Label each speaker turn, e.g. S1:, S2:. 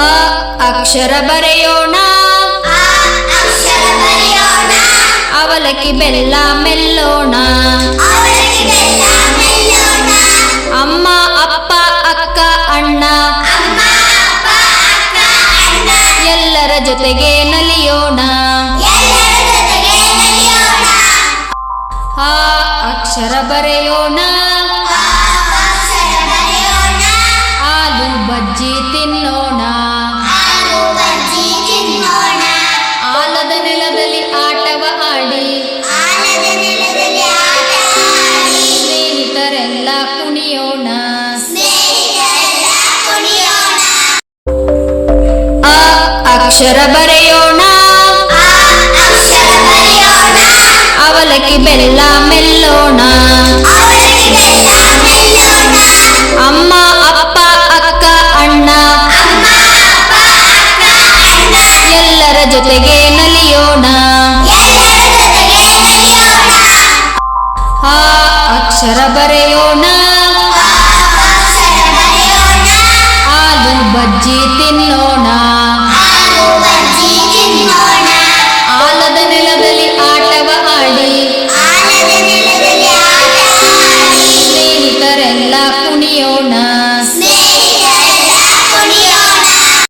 S1: ಅ ಅಕ್ಷರ ಬರೆಯೋಣ. ಅವಲಕ್ಕಿ ಬೆಲ್ಲ ಮೆಲ್ಲೋಣ. ಅಮ್ಮ ಅಪ್ಪ ಅಕ್ಕ ಅಣ್ಣ. ಎಲ್ಲರ ಜೊತೆಗೆ ನಲಿಯೋಣ. ಆ ಅಕ್ಷರ ಬರೆಯೋಣ.
S2: ಅಕ್ಷರ ಬರೆಯೋಣ.
S1: ಆಲೂ ಬಜ್ಜಿ ತಿನ್ನೋಣ. ಅಕ್ಷರ ಬರೆಯೋಣ. ಅವಲಕ್ಕಿ ಬೆಲ್ಲ ಮೆಲ್ಲೋಣ. ಅಮ್ಮ, ಅಪ್ಪ, ಅಕ್ಕ, ಅಣ್ಣ. ಎಲ್ಲರ ಜೊತೆಗೆ ನಲಿಯೋಣ. ಆ
S2: ಅಕ್ಷರ ಬರೆಯೋಣ.
S1: ಆಲೂ ಬಜ್ಜಿ ತಿನ್ನೋಣ.